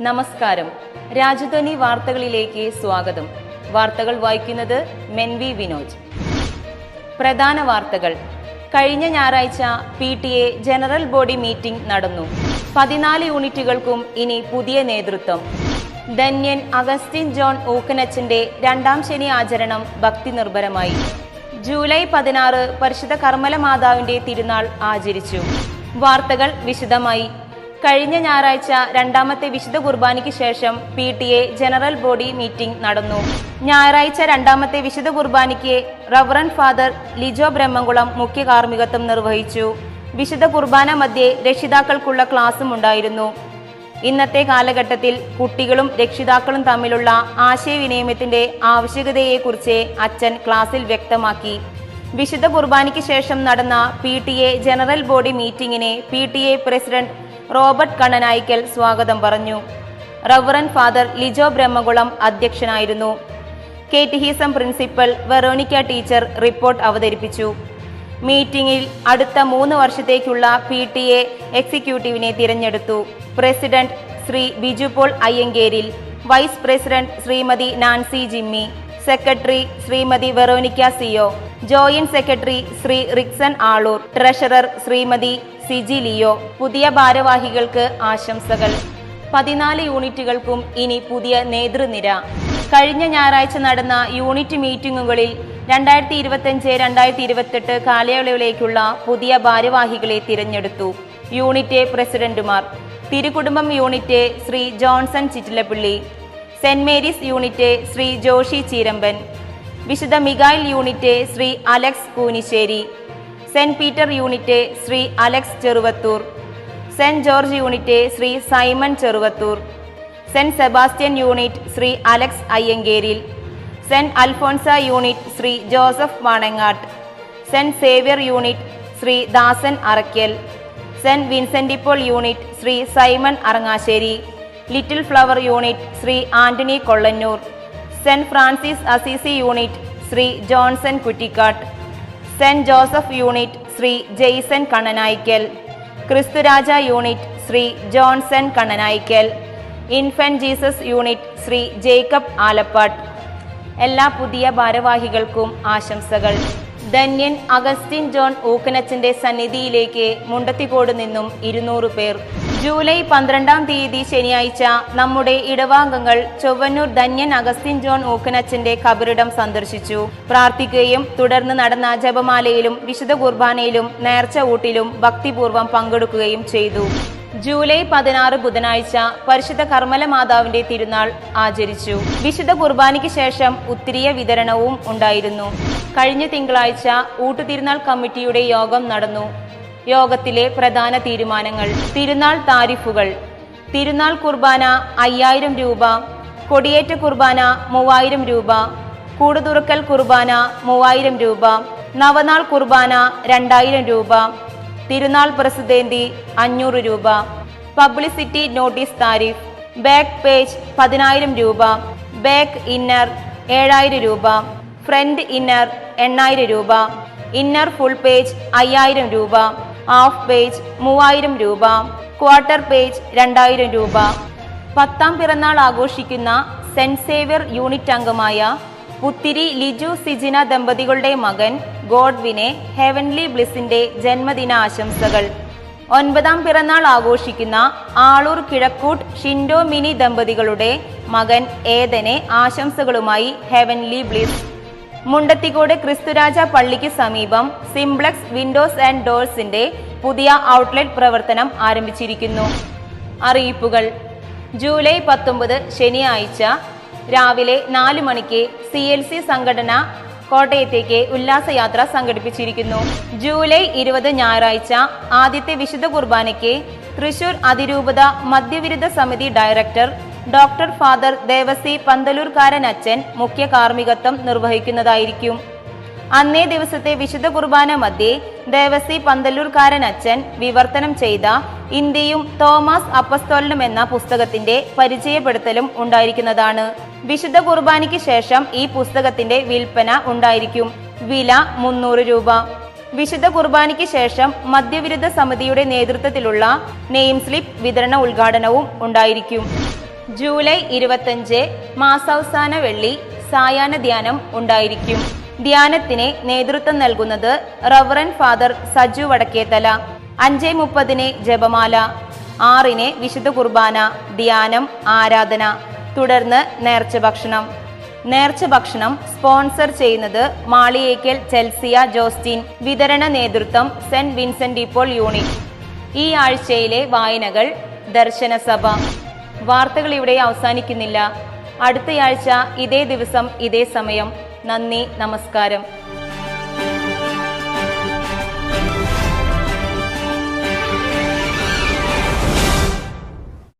നമസ്കാരം. രാജധാനി വാർത്തകളിലേക്ക് സ്വാഗതം. വാർത്തകൾ വായിക്കുന്നത് മെൻവി വിനോജ്. പ്രധാന വാർത്തകൾ. കഴിഞ്ഞ ഞായറാഴ്ച P T A general body meeting നടന്നു. പതിനാല് യൂണിറ്റുകൾക്കും ഇനി പുതിയ നേതൃത്വം. ധന്യൻ അഗസ്റ്റിൻ ജോൺ ഊക്കനച്ചന്റെ രണ്ടാം ശനി ആചരണം ഭക്തി നിർഭരമായി. ജൂലൈ പതിനാറ് പരിശുദ്ധ കർമ്മല മാതാവിന്റെ തിരുനാൾ ആചരിച്ചു. വാർത്തകൾ വിശദമായി കഴിഞ്ഞ ഞായറാഴ്ച രണ്ടാമത്തെ വിശുദ്ധ കുർബാനയ്ക്ക് ശേഷം P T A general body meeting നടന്നു. ഞായറാഴ്ച രണ്ടാമത്തെ വിശുദ്ധ കുർബാനയ്ക്ക് റവറൻ ഫാദർ ലിജോ ബ്രഹ്മംകുളം മുഖ്യ കാർമ്മികത്വം നിർവഹിച്ചു. വിശുദ്ധ കുർബാന മധ്യേ രക്ഷിതാക്കൾക്കുള്ള ക്ലാസും ഉണ്ടായിരുന്നു. ഇന്നത്തെ കാലഘട്ടത്തിൽ കുട്ടികളും രക്ഷിതാക്കളും തമ്മിലുള്ള ആശയവിനിമയത്തിന്റെ ആവശ്യകതയെക്കുറിച്ച് അച്ഛൻ ക്ലാസ്സിൽ വ്യക്തമാക്കി. വിശുദ്ധ കുർബാനയ്ക്ക് ശേഷം നടന്ന പി ജനറൽ ബോഡി മീറ്റിംഗിനെ പി പ്രസിഡന്റ് റോബർട്ട് കണ്ണനായിക്കൽ സ്വാഗതം പറഞ്ഞു. റവറൻ ഫാദർ ലിജോ ബ്രഹ്മകുളം അധ്യക്ഷനായിരുന്നു. Catechism principal Veronica teacher report അവതരിപ്പിച്ചു. മീറ്റിംഗിൽ അടുത്ത മൂന്ന് വർഷത്തേക്കുള്ള പി ടി എ എക്സിക്യൂട്ടീവിനെ തിരഞ്ഞെടുത്തു. President Shri Biju Paul Ayyankeril vice president Shrimati Nancy Jimmy secretary Shrimati Veronica Siyo joint secretary Shri Rixon Aloor treasurer Shrimati Siji Leo പുതിയ ഭാരവാഹികൾക്ക് ആശംസകൾ. പതിനാല് യൂണിറ്റുകൾക്കും ഇനി പുതിയ നേതൃനിര. കഴിഞ്ഞ ഞായറാഴ്ച നടന്ന യൂണിറ്റ് മീറ്റിംഗുകളിൽ രണ്ടായിരത്തി ഇരുപത്തഞ്ച് രണ്ടായിരത്തി ഇരുപത്തെട്ട് കാലയളവിലേക്കുള്ള പുതിയ ഭാരവാഹികളെ തിരഞ്ഞെടുത്തു യൂണിറ്റ് പ്രസിഡന്റുമാർ. തിരുകുടുംബം unit Shri Johnson Chittilappilly Saint Mary's unit Shri Joshy Cheeramban വിശുദ്ധ Migayil unit Shri Alex Koonisseri Saint Peter unit Shri Alex Cheruvathur Saint George unit Shri Simon Cheruvathur Saint Sebastian unit Shri Alex Ayyankeril Saint Alphonsa unit Shri Joseph Vanangattu Saint Xavier unit Shri Dasan Arakkal Saint Vincent de Paul unit Shri Simon Arangassery little flower unit Shri Antony Kollannur Saint Francis Assisi unit Shri Johnson Kuttikkatt Saint Joseph unit Shri Jaison Kannanayikkal ക്രിസ്തുരാജ unit Shri Johnson Kannanayikkal infant Jesus unit Shri Jacob Alappat. എല്ലാ പുതിയ ഭാരവാഹികൾക്കും ആശംസകൾ. ധന്യൻ Augustine John ഊക്കനച്ചന്റെ സന്നിധിയിലേക്ക് മുണ്ടത്തിക്കോട് നിന്നും ഇരുന്നൂറ് പേർ July പന്ത്രണ്ടാം തീയതി ശനിയാഴ്ച നമ്മുടെ ഇടവാംഗങ്ങൾ ചൊവ്വന്നൂർ ധന്യൻ അഗസ്റ്റിൻ ജോൺ ഓക്കനച്ചന്റെ കബറിടം സന്ദർശിച്ചു. പ്രാർത്ഥിക്കുകയും തുടർന്ന് നടന്ന ജപമാലയിലും വിശുദ്ധ കുർബാനയിലും നേർച്ച ഊട്ടിലും ഭക്തിപൂർവം പങ്കെടുക്കുകയും ചെയ്തു. ജൂലൈ പതിനാറ് ബുധനാഴ്ച പരിശുദ്ധ കർമ്മല മാതാവിന്റെ തിരുനാൾ ആചരിച്ചു. വിശുദ്ധ കുർബാനയ്ക്ക് ശേഷം ഉത്തിരിയ വിതരണവും ഉണ്ടായിരുന്നു. കഴിഞ്ഞ തിങ്കളാഴ്ച ഊട്ടുതിരുനാൾ കമ്മിറ്റിയുടെ യോഗം നടന്നു. യോഗത്തിലെ പ്രധാന തീരുമാനങ്ങൾ തിരുനാൾ താരിഫുകൾ. തിരുനാൾ കുർബാന അയ്യായിരം രൂപ കൊടിയേറ്റ കുർബാന മൂവായിരം രൂപ കൂടുതുറക്കൽ കുർബാന മൂവായിരം രൂപ നവനാൾ കുർബാന രണ്ടായിരം രൂപ തിരുനാൾ പ്രസിദ്ധേന്തി അഞ്ഞൂറ് രൂപ publicity notice tariff back page പതിനായിരം രൂപ ബാക്ക് ഇന്നർ ഏഴായിരം രൂപ ഫ്രണ്ട് ഇന്നർ എണ്ണായിരം രൂപ ഇന്നർ ഫുൾ പേജ് അയ്യായിരം രൂപ ഹാഫ് പേജ് മൂവായിരം രൂപ ക്വാർട്ടർ പേജ് രണ്ടായിരം രൂപ. പത്താം പിറന്നാൾ ആഘോഷിക്കുന്ന സെന്റ് സേവ്യർ യൂണിറ്റ് അംഗമായ പുത്തിരി ലിജു സിജിന ദമ്പതികളുടെ മകൻ ഗോഡ്വിനെ ഹെവൻലി ബ്ലിസിന്റെ ജന്മദിന ആശംസകൾ. ഒൻപതാം പിറന്നാൾ ആഘോഷിക്കുന്ന ആളൂർ കിഴക്കൂട്ട് ഷിൻഡോ മിനി ദമ്പതികളുടെ മകൻ ഏതനെ ആശംസകളുമായി ഹെവൻലി ബ്ലിസ്. മുണ്ടത്തിക്കോട് ക്രിസ്തുരാജ പള്ളിക്ക് സമീപം സിംപ്ലക്സ് വിൻഡോസ് ആൻഡ് ഡോർസിന്റെ പുതിയ ഔട്ട്ലെറ്റ് പ്രവർത്തനം ആരംഭിച്ചിരിക്കുന്നു. അറിയിപ്പുകൾ. ജൂലൈ പത്തൊമ്പത് ശനിയാഴ്ച രാവിലെ നാല് മണിക്ക് സി എൽ സി സംഘടന കോട്ടയത്തേക്ക് ഉല്ലാസയാത്ര സംഘടിപ്പിച്ചിരിക്കുന്നു. ജൂലൈ ഇരുപത് ഞായറാഴ്ച ആദ്യത്തെ വിശുദ്ധ കുർബാനയ്ക്ക് തൃശൂർ അതിരൂപത മദ്യവിരുദ്ധ സമിതി director doctor father Devasi Panthalurkkaran അച്ഛൻ മുഖ്യ കാർമ്മികത്വം നിർവഹിക്കുന്നതായിരിക്കും. അന്നേ ദിവസത്തെ വിശുദ്ധ കുർബാന മധ്യേ ദേവസി പന്തല്ലൂർക്കാരൻ അച്ഛൻ വിവർത്തനം ചെയ്ത ഇന്ത്യയും തോമസ് അപ്പസ്തോലനും എന്ന പുസ്തകത്തിന്റെ പരിചയപ്പെടുത്തലും ഉണ്ടായിരിക്കുന്നതാണ്. വിശുദ്ധ കുർബാനയ്ക്ക് ശേഷം ഈ പുസ്തകത്തിന്റെ വിൽപ്പന ഉണ്ടായിരിക്കും. വില മുന്നൂറ് രൂപ. വിശുദ്ധ കുർബാനയ്ക്ക് ശേഷം മദ്യവിരുദ്ധ സമിതിയുടെ നേതൃത്വത്തിലുള്ള നെയിം സ്ലിപ്പ് വിതരണ ഉദ്ഘാടനവും ഉണ്ടായിരിക്കും. ജൂലൈ ഇരുപത്തഞ്ച് മാസാവസാന വെള്ളി സായാഹ്ന ധ്യാനം ഉണ്ടായിരിക്കും. ധ്യാനത്തിന് നേതൃത്വം നൽകുന്നത് റവറൻ ഫാദർ സജു വടക്കേത്തല. അഞ്ച് മുപ്പതിന് ജപമാല. ആറിന് വിശുദ്ധ കുർബാന ധ്യാനം ആരാധന. തുടർന്ന് നേർച്ച ഭക്ഷണം. നേർച്ച ഭക്ഷണം സ്പോൺസർ ചെയ്യുന്നത് മാളിയേക്കൽ ചെൽസിയ ജോസ്റ്റിൻ. വിതരണ നേതൃത്വം സെന്റ് വിൻസെന്റ് ഇപ്പോൾ യൂണിറ്റ്. ഈ ആഴ്ചയിലെ വായനകൾ ദർശനസഭ. വാർത്തകൾ ഇവിടെ അവസാനിക്കുന്നില്ല. അടുത്തയാഴ്ച ഇതേ ദിവസം ഇതേ സമയം. നന്ദി നമസ്കാരം.